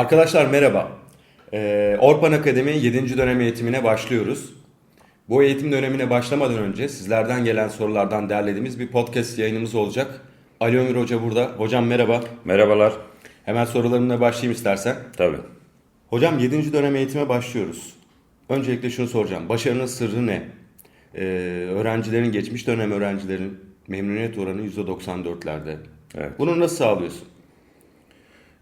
Arkadaşlar merhaba. Ee, Orpan Akademi 7. dönem eğitimine başlıyoruz. Bu eğitim dönemine başlamadan önce sizlerden gelen sorulardan derlediğimiz bir podcast yayınımız olacak. Ali Ömür Hoca burada. Hocam merhaba. Merhabalar. Hemen sorularımla başlayayım istersen. Tabii. Hocam 7. dönem eğitime başlıyoruz. Öncelikle şunu soracağım. Başarının sırrı ne? Ee, öğrencilerin, geçmiş dönem öğrencilerin memnuniyet oranı %94'lerde. Evet. Bunu nasıl sağlıyorsun?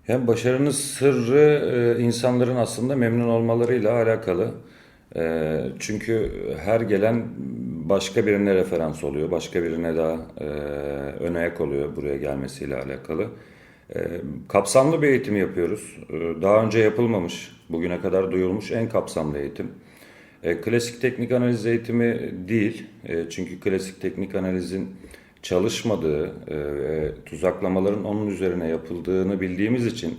Hem başarının sırrı e, insanların aslında memnun olmalarıyla alakalı. E, Çünkü her gelen başka birine referans oluyor. Başka birine daha e, ön ayak oluyor buraya gelmesiyle alakalı. Kapsamlı bir eğitim yapıyoruz. Daha önce yapılmamış, bugüne kadar duyulmuş en kapsamlı eğitim. Klasik teknik analiz eğitimi değil. Çünkü klasik teknik analizin çalışmadığı, e, tuzaklamaların onun üzerine yapıldığını bildiğimiz için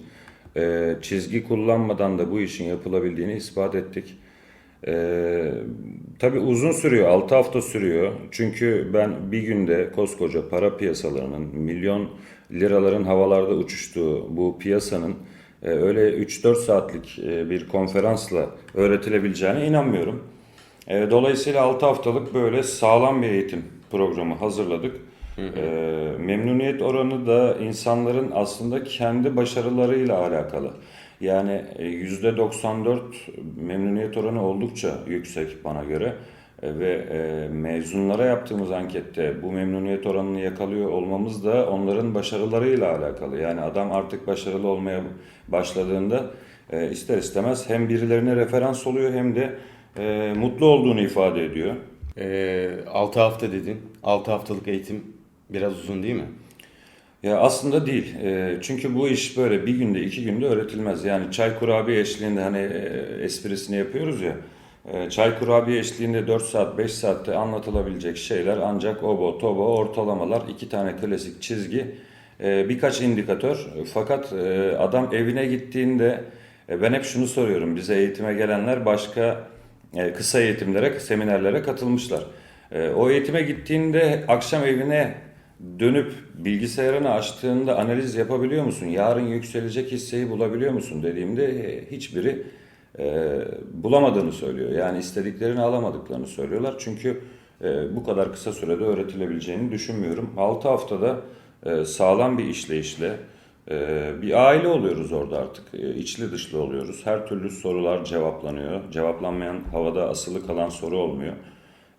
e, çizgi kullanmadan da bu işin yapılabildiğini ispat ettik. E, tabii uzun sürüyor, 6 hafta sürüyor. Çünkü ben bir günde koskoca para piyasalarının, milyon liraların havalarda uçuştuğu bu piyasanın e, öyle 3-4 saatlik e, bir konferansla öğretilebileceğine inanmıyorum. E, Dolayısıyla 6 haftalık böyle sağlam bir eğitim programı hazırladık. E, memnuniyet oranı da insanların aslında kendi başarılarıyla alakalı. Yani e, %94 memnuniyet oranı oldukça yüksek bana göre. E, Ve e, mezunlara yaptığımız ankette bu memnuniyet oranını yakalıyor olmamız da onların başarılarıyla alakalı. Yani adam artık başarılı olmaya başladığında e, ister istemez hem birilerine referans oluyor hem de e, mutlu olduğunu ifade ediyor. Ee, 6 hafta dedin. 6 haftalık eğitim biraz uzun değil mi? Ya aslında değil. E, çünkü bu iş böyle bir günde iki günde öğretilmez. Yani çay kurabiye eşliğinde hani e, esprisini yapıyoruz ya. e, çay kurabiye eşliğinde 4 saat 5 saatte anlatılabilecek şeyler ancak obo tobo ortalamalar iki tane klasik çizgi e, birkaç indikatör. Fakat e, adam evine gittiğinde e, ben hep şunu soruyorum. Bize eğitime gelenler başka e, kısa eğitimlere, seminerlere katılmışlar. E, o eğitime gittiğinde akşam evine dönüp bilgisayarını açtığında analiz yapabiliyor musun? Yarın yükselecek hisseyi bulabiliyor musun dediğimde e, hiçbiri e, bulamadığını söylüyor. Yani istediklerini alamadıklarını söylüyorlar. Çünkü e, bu kadar kısa sürede öğretilebileceğini düşünmüyorum. 6 haftada e, sağlam bir işleyişle e, bir aile oluyoruz orada artık. E, içli dışlı oluyoruz. Her türlü sorular cevaplanıyor. Cevaplanmayan havada asılı kalan soru olmuyor.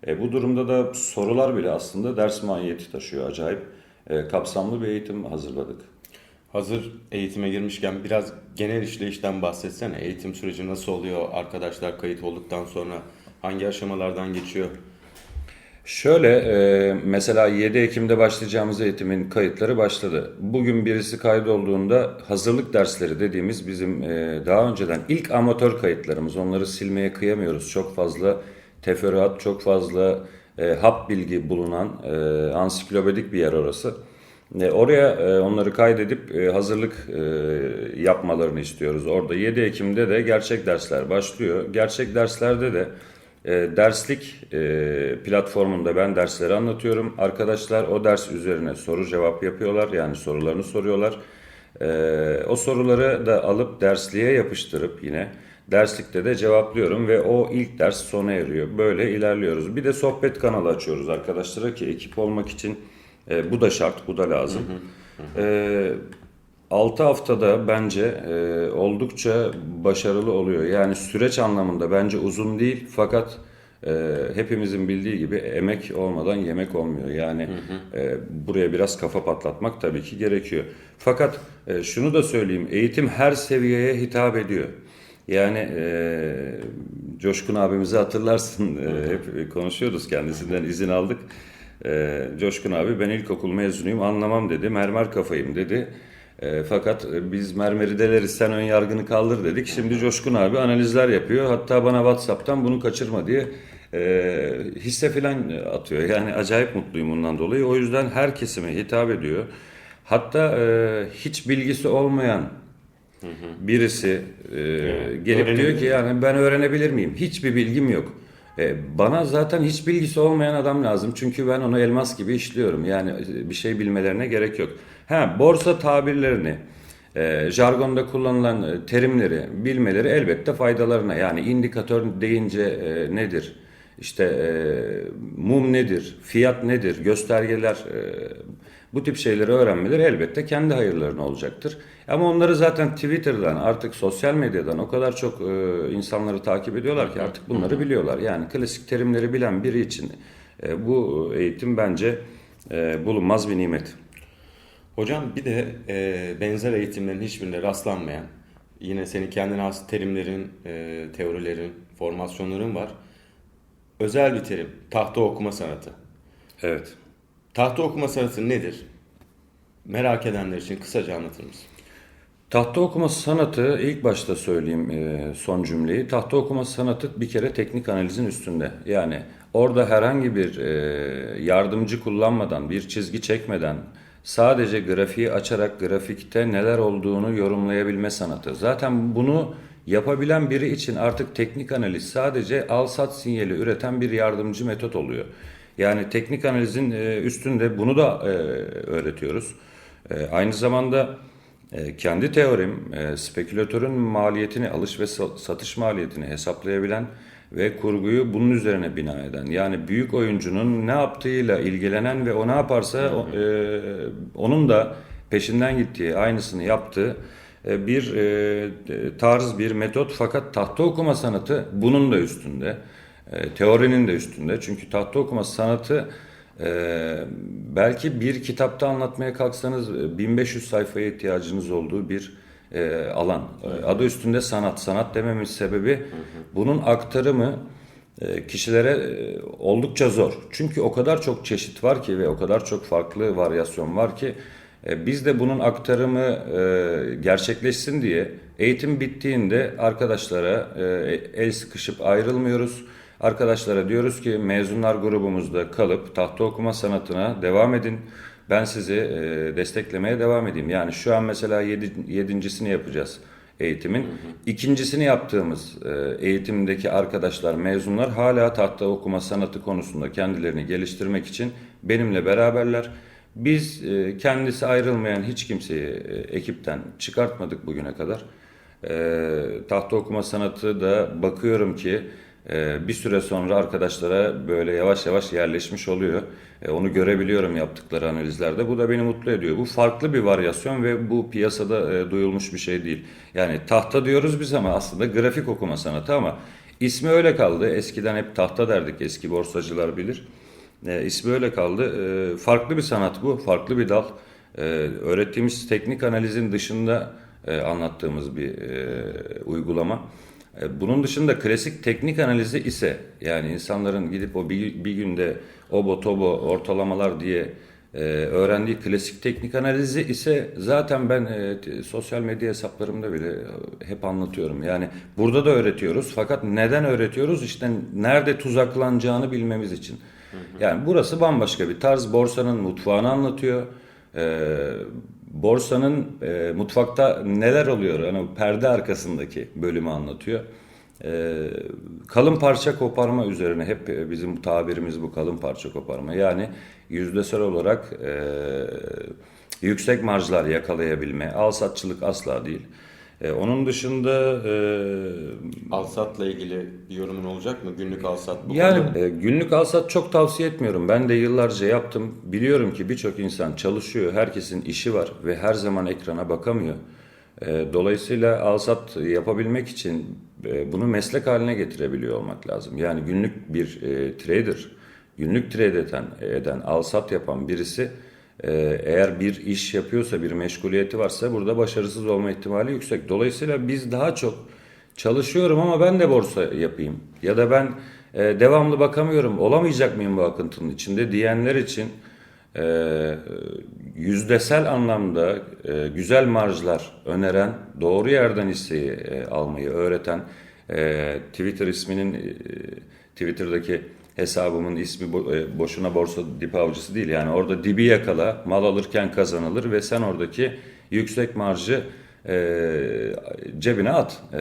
E, bu durumda da sorular bile aslında ders mahiyeti taşıyor. Acayip e, kapsamlı bir eğitim hazırladık. Hazır eğitime girmişken biraz genel işleyişten bahsetsene. Eğitim süreci nasıl oluyor? Arkadaşlar kayıt olduktan sonra hangi aşamalardan geçiyor? Şöyle e, mesela 7 Ekim'de başlayacağımız eğitimin kayıtları başladı. Bugün birisi kaydolduğunda hazırlık dersleri dediğimiz bizim e, daha önceden ilk amatör kayıtlarımız onları silmeye kıyamıyoruz. Çok fazla teferruat, çok fazla e, hap bilgi bulunan e, ansiklopedik bir yer orası. E, oraya e, onları kaydedip e, hazırlık e, yapmalarını istiyoruz. Orada 7 Ekim'de de gerçek dersler başlıyor. Gerçek derslerde de e, derslik e, platformunda ben dersleri anlatıyorum. Arkadaşlar o ders üzerine soru cevap yapıyorlar. Yani sorularını soruyorlar. E, o soruları da alıp dersliğe yapıştırıp yine derslikte de cevaplıyorum ve o ilk ders sona eriyor. Böyle ilerliyoruz. Bir de sohbet kanalı açıyoruz arkadaşlara ki ekip olmak için e, bu da şart, bu da lazım. E, 6 haftada bence e, oldukça başarılı oluyor. Yani süreç anlamında bence uzun değil fakat e, hepimizin bildiği gibi emek olmadan yemek olmuyor. Yani e, buraya biraz kafa patlatmak tabii ki gerekiyor. Fakat e, şunu da söyleyeyim, eğitim her seviyeye hitap ediyor. Yani e, Coşkun abimizi hatırlarsın, e, hep konuşuyoruz kendisinden izin aldık. E, Coşkun abi ben ilkokul mezunuyum anlamam dedi, mermer kafayım dedi. E, fakat biz mermeri deleriz sen ön yargını kaldır dedik. Şimdi Coşkun abi analizler yapıyor. Hatta bana Whatsapp'tan bunu kaçırma diye e, hisse falan atıyor. Yani acayip mutluyum bundan dolayı. O yüzden her kesime hitap ediyor. Hatta e, hiç bilgisi olmayan birisi e, gelip diyor ki yani ben öğrenebilir miyim? Hiçbir bilgim yok. E, bana zaten hiç bilgisi olmayan adam lazım. Çünkü ben onu elmas gibi işliyorum. Yani e, bir şey bilmelerine gerek yok. Ha, borsa tabirlerini, e, jargonda kullanılan e, terimleri bilmeleri elbette faydalarına. Yani indikatör deyince e, nedir? İşte e, mum nedir? Fiyat nedir? Göstergeler e, bu tip şeyleri öğrenmeleri elbette kendi hayırlarına olacaktır. Ama onları zaten Twitter'dan artık sosyal medyadan o kadar çok e, insanları takip ediyorlar ki artık bunları biliyorlar. Yani klasik terimleri bilen biri için e, bu eğitim bence e, bulunmaz bir nimet. Hocam bir de e, benzer eğitimlerin hiçbirinde rastlanmayan, yine senin kendine has terimlerin, e, teorilerin, formasyonların var. Özel bir terim, tahta okuma sanatı. Evet. Tahta okuma sanatı nedir? Merak edenler için kısaca anlatır mısın? Tahta okuma sanatı ilk başta söyleyeyim e, son cümleyi. Tahta okuma sanatı bir kere teknik analizin üstünde. Yani orada herhangi bir e, yardımcı kullanmadan, bir çizgi çekmeden sadece grafiği açarak grafikte neler olduğunu yorumlayabilme sanatı. Zaten bunu yapabilen biri için artık teknik analiz sadece al-sat sinyali üreten bir yardımcı metot oluyor. Yani teknik analizin e, üstünde bunu da e, öğretiyoruz. E, Aynı zamanda kendi teorim spekülatörün maliyetini, alış ve sa- satış maliyetini hesaplayabilen ve kurguyu bunun üzerine bina eden. Yani büyük oyuncunun ne yaptığıyla ilgilenen ve o ne yaparsa o- e, onun da peşinden gittiği, aynısını yaptığı e, bir e, tarz, bir metot. Fakat tahta okuma sanatı bunun da üstünde. E, teorinin de üstünde. Çünkü tahta okuma sanatı ee, belki bir kitapta anlatmaya kalksanız e, 1500 sayfaya ihtiyacınız olduğu bir e, alan. E, Adı üstünde sanat. Sanat dememin sebebi bunun aktarımı e, kişilere e, oldukça zor. Çünkü o kadar çok çeşit var ki ve o kadar çok farklı varyasyon var ki e, biz de bunun aktarımı e, gerçekleşsin diye eğitim bittiğinde arkadaşlara e, el sıkışıp ayrılmıyoruz. Arkadaşlara diyoruz ki mezunlar grubumuzda kalıp tahta okuma sanatına devam edin. Ben sizi e, desteklemeye devam edeyim. Yani şu an mesela yedi, yedincisini yapacağız eğitimin. İkincisini yaptığımız e, eğitimdeki arkadaşlar, mezunlar hala tahta okuma sanatı konusunda kendilerini geliştirmek için benimle beraberler. Biz e, kendisi ayrılmayan hiç kimseyi e, ekipten çıkartmadık bugüne kadar. E, tahta okuma sanatı da bakıyorum ki e, bir süre sonra arkadaşlara böyle yavaş yavaş yerleşmiş oluyor. E, onu görebiliyorum yaptıkları analizlerde. Bu da beni mutlu ediyor. Bu farklı bir varyasyon ve bu piyasada e, duyulmuş bir şey değil. Yani tahta diyoruz biz ama aslında grafik okuma sanatı ama ismi öyle kaldı. Eskiden hep tahta derdik eski borsacılar bilir. E, ismi öyle kaldı. E, farklı bir sanat bu, farklı bir dal. E, öğrettiğimiz teknik analizin dışında e, anlattığımız bir e, uygulama. E, Bunun dışında klasik teknik analizi ise yani insanların gidip o bir, bir günde obo tobo ortalamalar diye e, öğrendiği klasik teknik analizi ise zaten ben e, sosyal medya hesaplarımda bile e, hep anlatıyorum. Yani burada da öğretiyoruz fakat neden öğretiyoruz? İşte nerede tuzaklanacağını bilmemiz için. Yani burası bambaşka bir tarz. Borsanın mutfağını anlatıyor. Ee, borsanın e, mutfakta neler oluyor? Yani perde arkasındaki bölümü anlatıyor. Ee, kalın parça koparma üzerine hep e, bizim tabirimiz bu kalın parça koparma. Yani yüzdesel olarak e, yüksek marjlar yakalayabilme. Al satçılık asla değil. E, onun dışında e, Alsat'la ilgili bir yorumun olacak mı? Günlük alsat bu yani konuda. e, günlük alsat çok tavsiye etmiyorum. Ben de yıllarca yaptım. Biliyorum ki birçok insan çalışıyor. Herkesin işi var ve her zaman ekrana bakamıyor. E, Dolayısıyla alsat yapabilmek için e, bunu meslek haline getirebiliyor olmak lazım. Yani günlük bir e, trader, günlük trade eden, eden alsat yapan birisi eğer bir iş yapıyorsa, bir meşguliyeti varsa burada başarısız olma ihtimali yüksek. Dolayısıyla biz daha çok çalışıyorum ama ben de borsa yapayım ya da ben e, devamlı bakamıyorum olamayacak mıyım bu akıntının içinde diyenler için e, yüzdesel anlamda e, güzel marjlar öneren, doğru yerden hisseyi e, almayı öğreten e, Twitter isminin e, Twitter'daki hesabımın ismi e, boşuna borsa dip avcısı değil. Yani orada dibi yakala, mal alırken kazanılır ve sen oradaki yüksek marjı e, cebine at e,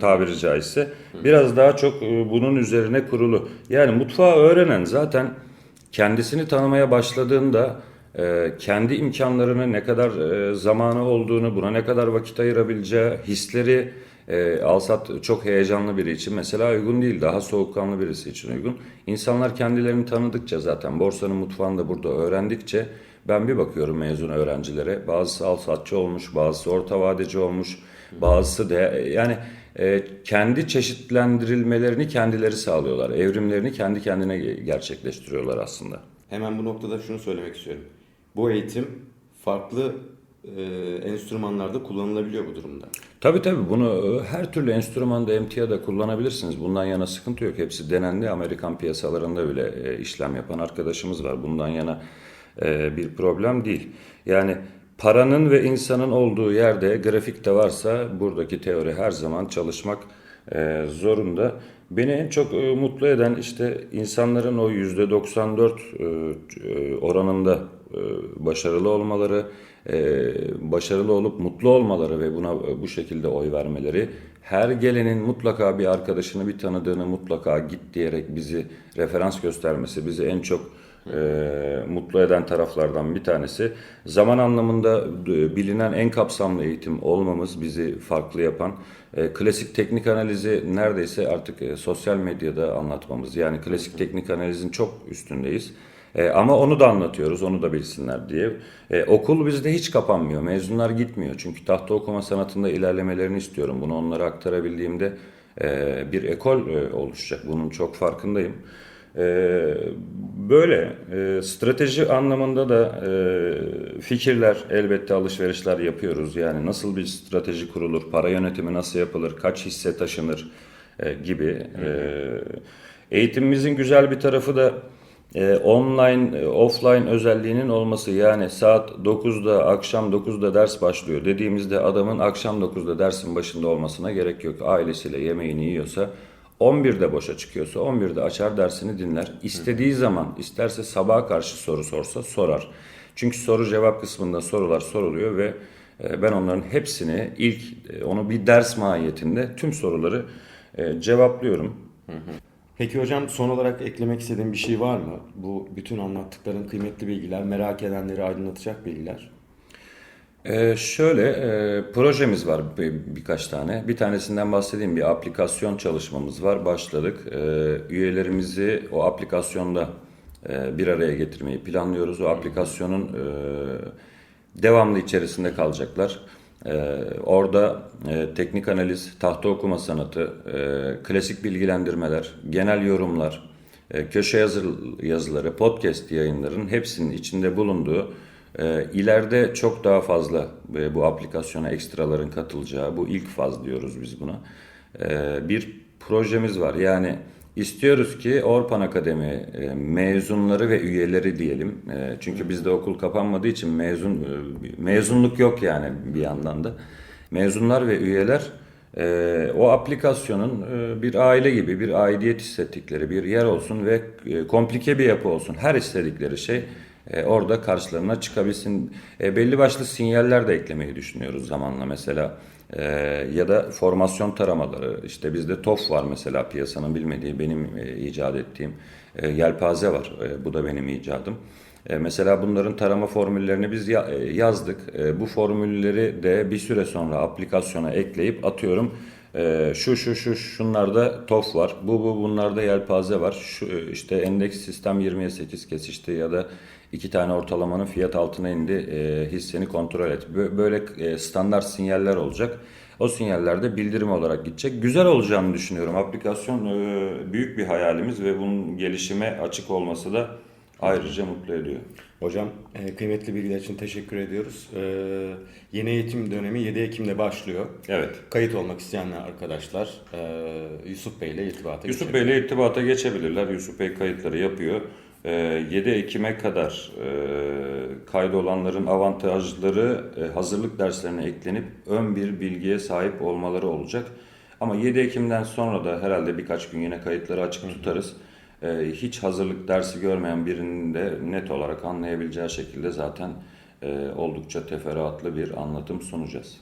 tabiri caizse. Biraz daha çok e, bunun üzerine kurulu. Yani mutfağı öğrenen zaten kendisini tanımaya başladığında e, kendi imkanlarını ne kadar e, zamanı olduğunu, buna ne kadar vakit ayırabileceği, hisleri e, Alsat çok heyecanlı biri için mesela uygun değil. Daha soğukkanlı birisi için uygun. İnsanlar kendilerini tanıdıkça zaten borsanın mutfağında burada öğrendikçe ben bir bakıyorum mezun öğrencilere. Bazısı Alsatçı olmuş, bazısı orta vadeci olmuş, bazısı da yani e, kendi çeşitlendirilmelerini kendileri sağlıyorlar. Evrimlerini kendi kendine gerçekleştiriyorlar aslında. Hemen bu noktada şunu söylemek istiyorum. Bu eğitim farklı e, enstrümanlarda kullanılabiliyor bu durumda. Tabii tabii bunu e, her türlü enstrümanda emtiyada kullanabilirsiniz. Bundan yana sıkıntı yok. Hepsi denendi. Amerikan piyasalarında bile e, işlem yapan arkadaşımız var. Bundan yana bir problem değil. Yani paranın ve insanın olduğu yerde grafik de varsa buradaki teori her zaman çalışmak e, zorunda. Beni en çok e, mutlu eden işte insanların o %94 e, oranında başarılı olmaları, başarılı olup mutlu olmaları ve buna bu şekilde oy vermeleri, her gelenin mutlaka bir arkadaşını, bir tanıdığını mutlaka git diyerek bizi referans göstermesi, bizi en çok e, mutlu eden taraflardan bir tanesi. Zaman anlamında e, bilinen en kapsamlı eğitim olmamız bizi farklı yapan, e, klasik teknik analizi neredeyse artık e, sosyal medyada anlatmamız. Yani klasik teknik analizin çok üstündeyiz. E, ama onu da anlatıyoruz, onu da bilsinler diye. E, okul bizde hiç kapanmıyor, mezunlar gitmiyor. Çünkü tahta okuma sanatında ilerlemelerini istiyorum. Bunu onlara aktarabildiğimde e, bir ekol e, oluşacak. Bunun çok farkındayım. E, böyle e, strateji anlamında da e, fikirler, elbette alışverişler yapıyoruz. Yani nasıl bir strateji kurulur, para yönetimi nasıl yapılır, kaç hisse taşınır e, gibi. E, eğitimimizin güzel bir tarafı da e, online, e, offline özelliğinin olması yani saat 9'da, akşam 9'da ders başlıyor dediğimizde adamın akşam 9'da dersin başında olmasına gerek yok. Ailesiyle yemeğini yiyorsa 11'de boşa çıkıyorsa 11'de açar dersini dinler. İstediği zaman isterse sabaha karşı soru sorsa sorar. Çünkü soru cevap kısmında sorular soruluyor ve e, ben onların hepsini ilk e, onu bir ders mahiyetinde tüm soruları e, cevaplıyorum. Peki hocam son olarak eklemek istediğin bir şey var mı? Bu bütün anlattıkların kıymetli bilgiler, merak edenleri aydınlatacak bilgiler. Ee, şöyle e, projemiz var bir, birkaç tane. Bir tanesinden bahsedeyim. Bir aplikasyon çalışmamız var. Başladık. E, üyelerimizi o aplikasyonda e, bir araya getirmeyi planlıyoruz. O aplikasyonun e, devamlı içerisinde kalacaklar. E, orada e, teknik analiz, tahta okuma sanatı, e, klasik bilgilendirmeler, genel yorumlar, e, köşe yazı, yazıları, podcast yayınların hepsinin içinde bulunduğu e, çok daha fazla e, bu aplikasyona ekstraların katılacağı, bu ilk faz diyoruz biz buna. E, bir projemiz var. Yani istiyoruz ki Orpan Akademi e, mezunları ve üyeleri diyelim. E, çünkü bizde okul kapanmadığı için mezun mezunluk yok yani bir yandan da. Mezunlar ve üyeler o aplikasyonun bir aile gibi bir aidiyet hissettikleri bir yer olsun ve komplike bir yapı olsun. Her istedikleri şey e, orada karşılarına çıkabilsin. E, belli başlı sinyaller de eklemeyi düşünüyoruz zamanla mesela. E, ya da formasyon taramaları. İşte bizde TOF var mesela piyasanın bilmediği benim e, icat ettiğim. E, yelpaze var. E, bu da benim icadım. E, Mesela bunların tarama formüllerini biz ya- e, yazdık. E, Bu formülleri de bir süre sonra aplikasyona ekleyip atıyorum. E, Şu şu şu şunlarda TOF var. Bu bu bunlarda yelpaze var. Şu e, işte endeks sistem 20'ye 8 kesişti ya da iki tane ortalamanın fiyat altına indi. e, Hisseni kontrol et. Bö- Böyle e, standart sinyaller olacak. O sinyallerde bildirim olarak gidecek. Güzel olacağını düşünüyorum. Aplikasyon e, büyük bir hayalimiz ve bunun gelişime açık olması da ayrıca mutlu ediyor. Hocam e, kıymetli bilgiler için teşekkür ediyoruz. E, yeni eğitim dönemi 7 Ekim'de başlıyor. Evet. Kayıt olmak isteyenler arkadaşlar e, Yusuf Bey ile irtibata Yusuf. Bey ile irtibata geçebilirler. Yusuf Bey kayıtları yapıyor. Ee, 7 Ekim'e kadar kaydolanların avantajları hazırlık derslerine eklenip ön bir bilgiye sahip olmaları olacak. Ama 7 Ekim'den sonra da herhalde birkaç gün yine kayıtları açık tutarız. Ee, hiç hazırlık dersi görmeyen birinin de net olarak anlayabileceği şekilde zaten e, oldukça teferruatlı bir anlatım sunacağız.